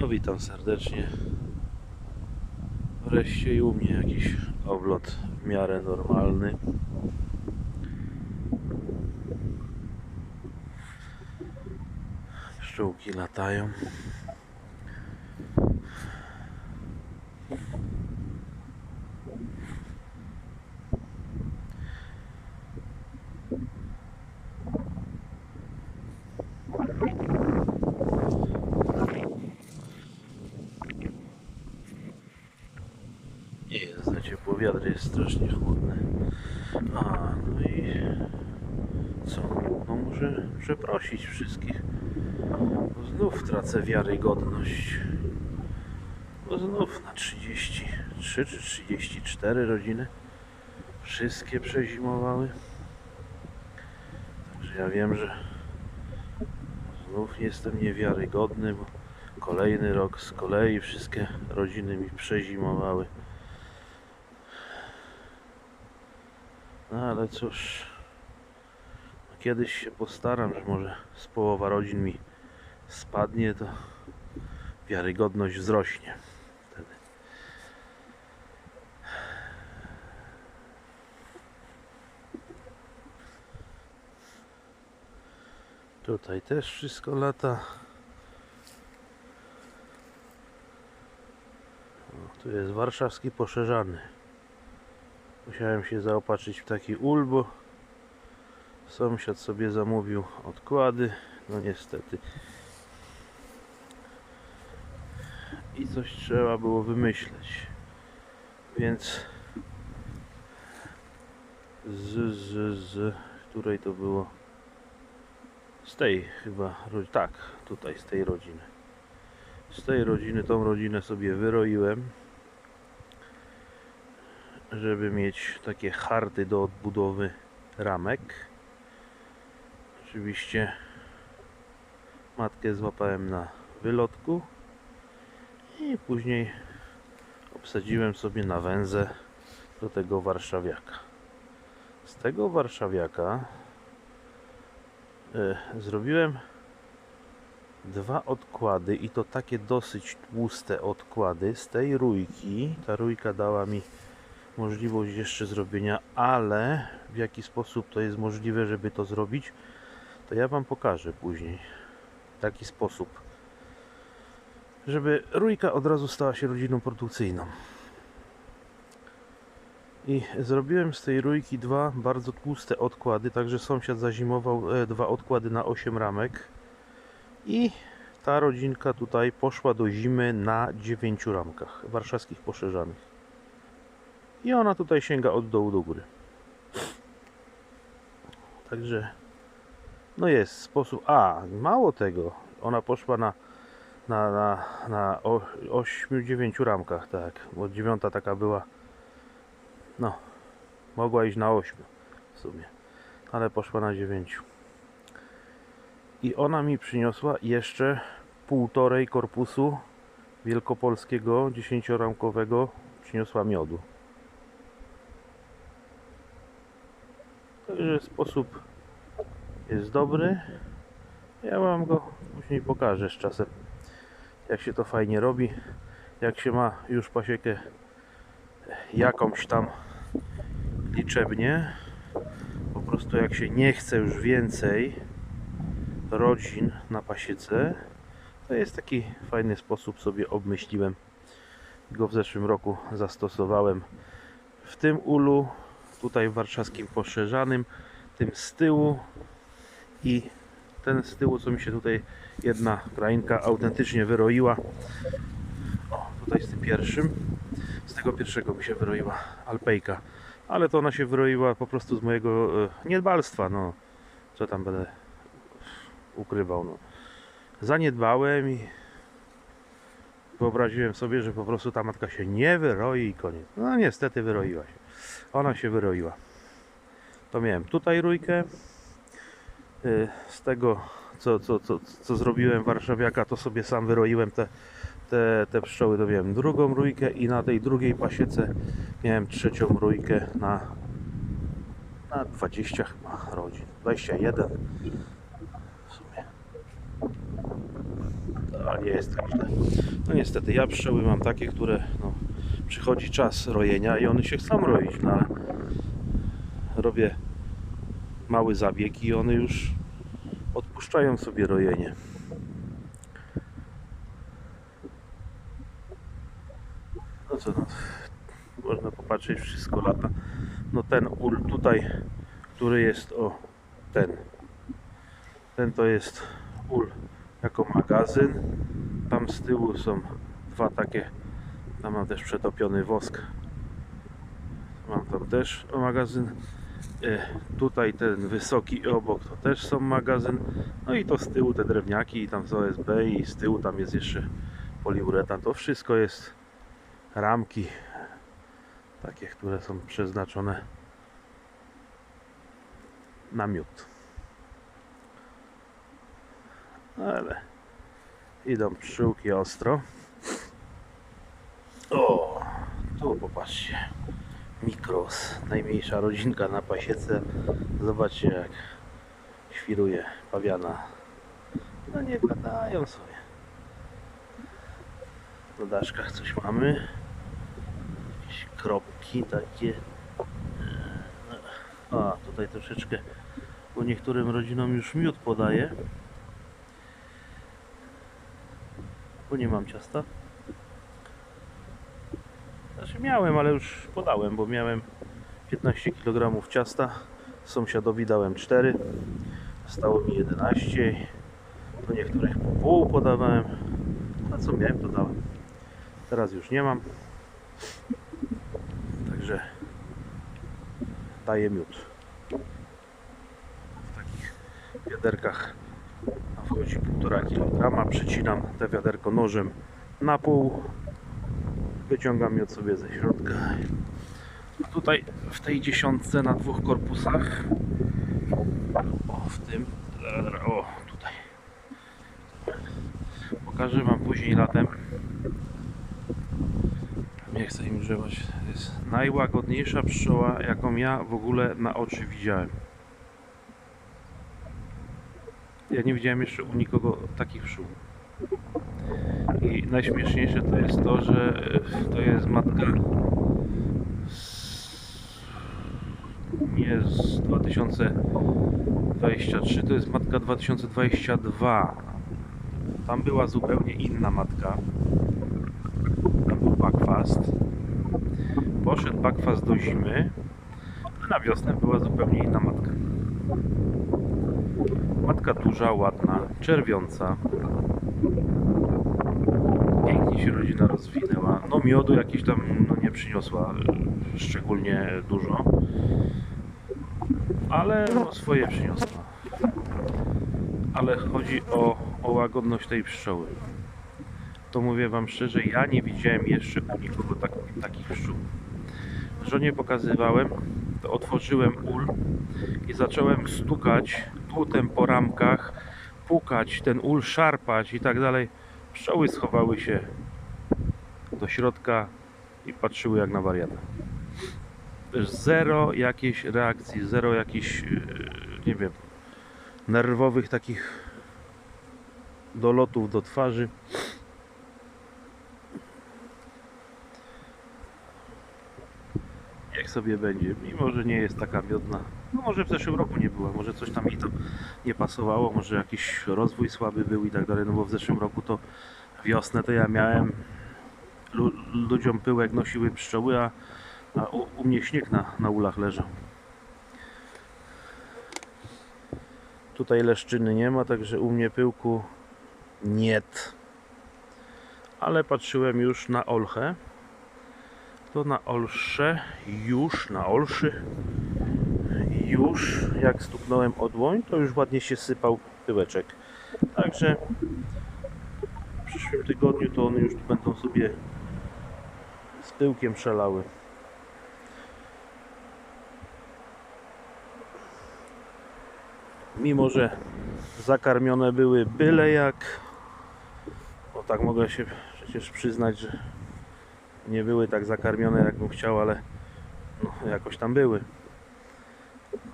No witam serdecznie. Wreszcie i u mnie jakiś oblot w miarę normalny. Pszczółki latają. Nie jest za ciepło, wiatr jest strasznie chłodny. A, no i co? No muszę przeprosić wszystkich. Bo znów tracę wiarygodność. Bo znów na 33 czy 34 rodziny wszystkie przezimowały. Także ja wiem, że znów jestem niewiarygodny, bo kolejny rok z kolei wszystkie rodziny mi przezimowały. No ale cóż, kiedyś się postaram, że może z połowa rodzin mi spadnie, to wiarygodność wzrośnie. Tutaj też wszystko lata. O, tu jest warszawski poszerzany. Musiałem się zaopatrzyć w taki ul, bo sąsiad sobie zamówił odkłady. No niestety. I coś trzeba było wymyśleć. Więc z, z, z której to było? Z tej chyba, tak, tutaj z tej rodziny. Z tej rodziny, tą rodzinę sobie wyroiłem żeby mieć takie hardy do odbudowy ramek. Oczywiście matkę złapałem na wylotku i później obsadziłem sobie na węzę do tego warszawiaka. Z tego warszawiaka e, zrobiłem dwa odkłady i to takie dosyć tłuste odkłady z tej rójki. Ta rójka dała mi możliwość jeszcze zrobienia, ale w jaki sposób to jest możliwe, żeby to zrobić, to ja Wam pokażę później. Taki sposób, żeby rójka od razu stała się rodziną produkcyjną. I zrobiłem z tej rójki dwa bardzo tłuste odkłady, także sąsiad zazimował e, dwa odkłady na 8 ramek i ta rodzinka tutaj poszła do zimy na 9 ramkach warszawskich poszerzanych. I ona tutaj sięga od dołu do góry. Także no jest sposób. A, mało tego. Ona poszła na na, na, na 8-9 ramkach, tak. Bo dziewiąta taka była. No, mogła iść na 8 w sumie. Ale poszła na 9. I ona mi przyniosła jeszcze półtorej korpusu wielkopolskiego 10-ramkowego przyniosła miodu. Także sposób jest dobry. Ja Wam go później pokażę z czasem, jak się to fajnie robi. Jak się ma już pasiekę jakąś tam liczebnie. Po prostu jak się nie chce już więcej rodzin na pasiece, to jest taki fajny sposób sobie obmyśliłem. Go w zeszłym roku zastosowałem w tym ulu tutaj w warszawskim poszerzanym, tym z tyłu i ten z tyłu, co mi się tutaj jedna krainka autentycznie wyroiła. O, tutaj z tym pierwszym, z tego pierwszego mi się wyroiła alpejka, ale to ona się wyroiła po prostu z mojego e, niedbalstwa, no co tam będę ukrywał, no. Zaniedbałem i wyobraziłem sobie, że po prostu ta matka się nie wyroi i koniec. No niestety wyroiła się ona się wyroiła. To miałem tutaj rójkę. Y, Z tego, co, co, co, co zrobiłem warszawiaka, to sobie sam wyroiłem te, te, te pszczoły. To miałem drugą rójkę i na tej drugiej pasiece miałem trzecią rójkę na, na 20 chyba rodzin. 21 w. To nie jest tak źle. No niestety, ja pszczoły mam takie, które no, przychodzi czas rojenia i one się chcą roić, no ale robię mały zabieg i one już odpuszczają sobie rojenie. No co no, można popatrzeć, wszystko lata. No ten ul tutaj, który jest o ten. Ten to jest ul jako magazyn. Tam z tyłu są dwa takie. Tam mam też przetopiony wosk. Mam tam też magazyn. E, Tutaj ten wysoki obok to też są magazyn. No i to z tyłu te drewniaki i tam są OSB i z tyłu tam jest jeszcze poliuretan. To wszystko jest ramki takie, które są przeznaczone na miód. Ale idą pszczółki ostro. O, tu popatrzcie. Mikros, najmniejsza rodzinka na pasiece. Zobaczcie jak świruje pawiana. No nie gadają sobie. Na daszkach coś mamy. Jakieś kropki takie. A, tutaj troszeczkę, bo niektórym rodzinom już miód podaje. Bo nie mam ciasta. Znaczy miałem, ale już podałem, bo miałem 15 kg ciasta. Sąsiadowi dałem 4. Stało mi 11. Do niektórych po pół podawałem. A co miałem, to dałem. Teraz już nie mam. Także daję miód. W takich wiaderkach wchodzi 1,5 kg. Przecinam te wiaderko nożem na pół. Wyciągam miód sobie ze środka. Tutaj w tej dziesiątce na dwóch korpusach. O, w tym. O, tutaj. Pokażę Wam później latem. Nie chcę im grzewać. To jest najłagodniejsza pszczoła, jaką ja w ogóle na oczy widziałem. Ja nie widziałem jeszcze u nikogo takich pszczół. I najśmieszniejsze to jest to, że e, to jest matka z, nie z 2023, to jest matka 2022. Tam była zupełnie inna matka. Tam był Buckfast. Poszedł Buckfast do zimy, a na wiosnę była zupełnie inna matka. Matka duża, ładna, czerwiąca. Pięknie się rodzina rozwinęła. No miodu jakiś tam no, nie przyniosła e, szczególnie dużo. Ale no, swoje przyniosła. Ale chodzi o, o łagodność tej pszczoły. To mówię wam szczerze, ja nie widziałem jeszcze u nikogo tak, takich pszczół. Żonie pokazywałem, to otworzyłem ul i zacząłem stukać dłutem po ramkach, pukać, ten ul szarpać i tak dalej. Pszczoły schowały się do środka i patrzyły jak na wariata. Zero jakiejś reakcji, zero jakichś, yy, nie wiem, nerwowych takich dolotów do twarzy. Sobie będzie, mimo że nie jest taka miodna. No może w zeszłym roku nie była, może coś tam mi tam nie pasowało, może jakiś rozwój słaby był i tak dalej, no bo w zeszłym roku to wiosnę to ja miałem lu ludziom pyłek nosiły pszczoły, a, a u, u mnie śnieg na, na ulach leżał. Tutaj leszczyny nie ma, także u mnie pyłku niet. Ale patrzyłem już na olchę. To na olsze już, na olszy już jak stuknąłem o dłoń, to już ładnie się sypał pyłeczek. Także w przyszłym tygodniu to one już będą sobie z pyłkiem szalały. Mimo, że zakarmione były byle jak, bo tak mogę się przecież przyznać, że nie były tak zakarmione jak bym chciał, ale no, jakoś tam były.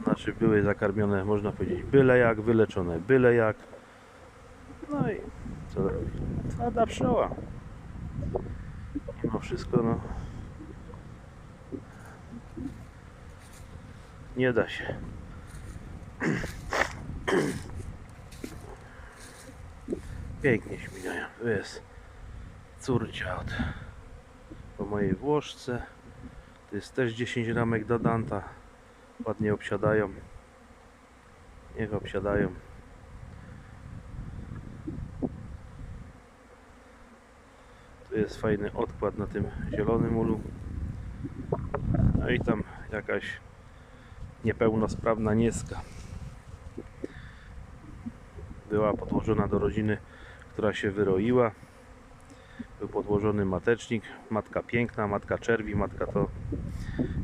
Znaczy były zakarmione, można powiedzieć, byle jak, wyleczone byle jak. No i co robi? Twarda pszczoła. Mimo wszystko, no. Nie da się. Pięknie śmigają. Tu jest córcia od mojej Włoszce. To jest też 10 ramek do Danta. Ładnie obsiadają. Niech obsiadają. Tu jest fajny odkład na tym zielonym ulu. No i tam jakaś niepełnosprawna nieska. Była podłożona do rodziny, która się wyroiła. Podłożony matecznik. Matka piękna, matka czerwi, matka to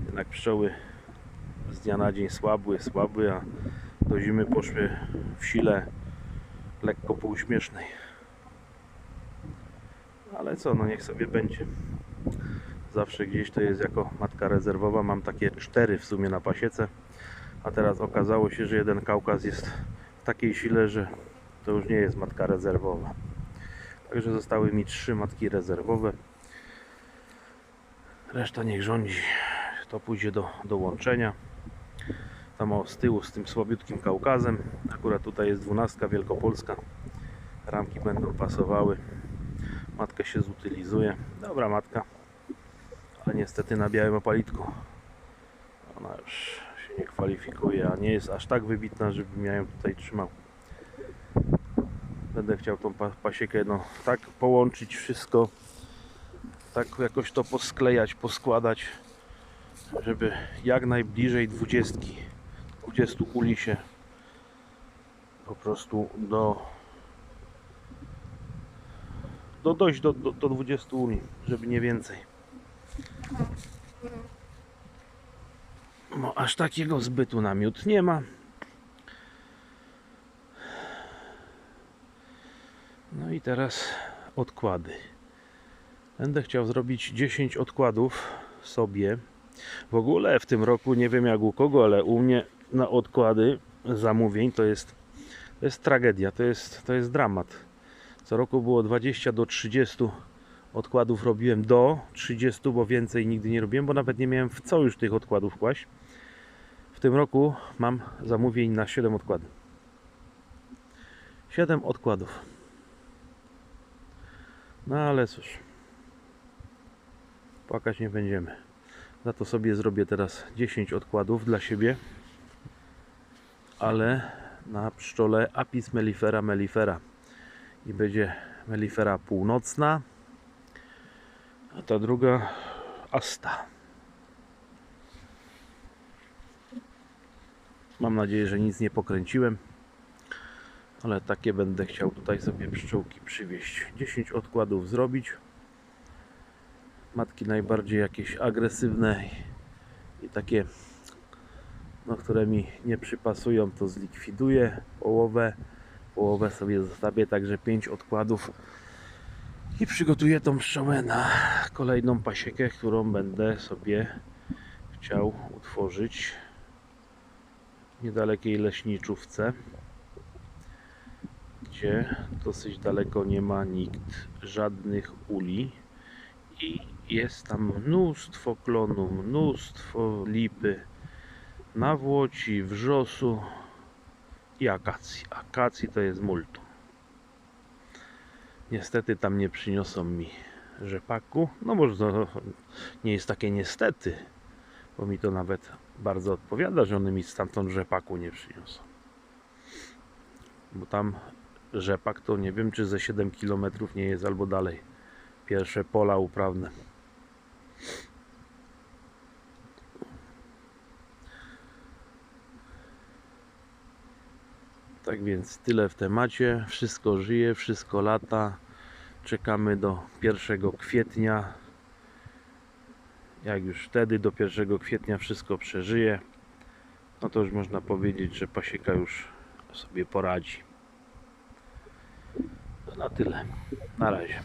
jednak pszczoły z dnia na dzień słabły, słabły, a do zimy poszły w sile lekko półśmiesznej. Ale co, no niech sobie będzie. Zawsze gdzieś to jest jako matka rezerwowa. Mam takie cztery w sumie na pasiece. A teraz okazało się, że jeden Kaukaz jest w takiej sile, że to już nie jest matka rezerwowa. Także zostały mi trzy matki rezerwowe. Reszta niech rządzi. To pójdzie do, do łączenia. Tam o, z tyłu z tym słabiutkim Kaukazem. Akurat tutaj jest dwunastka wielkopolska. Ramki będą pasowały. Matkę się zutylizuje. Dobra matka. Ale niestety na białym opalitku. Ona już się nie kwalifikuje, a nie jest aż tak wybitna, żebym ja ją tutaj trzymał. Będę chciał tą pa pasiekę no, tak połączyć wszystko, tak jakoś to posklejać, poskładać, żeby jak najbliżej 20, 20 uli się po prostu do, do dojść do, do, do 20 uli, żeby nie więcej. No, aż takiego zbytu na miód nie ma. No i teraz odkłady. Będę chciał zrobić 10 odkładów sobie. W ogóle w tym roku, nie wiem jak u kogo, ale u mnie na odkłady zamówień to jest, to jest tragedia, to jest, to jest dramat. Co roku było 20 do 30 odkładów robiłem do 30, bo więcej nigdy nie robiłem, bo nawet nie miałem w co już tych odkładów kłaść. W tym roku mam zamówień na 7 odkładów. 7 odkładów. No ale cóż. Płakać nie będziemy. Za to sobie zrobię teraz 10 odkładów dla siebie. Ale na pszczole Apis mellifera mellifera. I będzie mellifera północna. A ta druga Asta. Mam nadzieję, że nic nie pokręciłem. Ale takie będę chciał tutaj sobie pszczółki przywieźć. 10 odkładów zrobić. Matki najbardziej jakieś agresywne i takie, no, które mi nie przypasują, to zlikwiduję. Połowę, połowę sobie zostawię, także 5 odkładów i przygotuję tą pszczołę na kolejną pasiekę, którą będę sobie chciał utworzyć w niedalekiej leśniczówce dosyć daleko nie ma nikt żadnych uli i jest tam mnóstwo klonu, mnóstwo lipy, nawłoci, wrzosu i akacji. Akacji to jest multum. Niestety tam nie przyniosą mi rzepaku. No może to nie jest takie niestety, bo mi to nawet bardzo odpowiada, że one mi stamtąd rzepaku nie przyniosą. Bo tam rzepak to nie wiem czy ze 7 km nie jest albo dalej. Pierwsze pola uprawne. Tak więc tyle w temacie. Wszystko żyje, wszystko lata. Czekamy do 1 kwietnia. Jak już wtedy do 1 kwietnia wszystko przeżyje, no to już można powiedzieć, że pasieka już sobie poradzi. Na tyle. Na razie.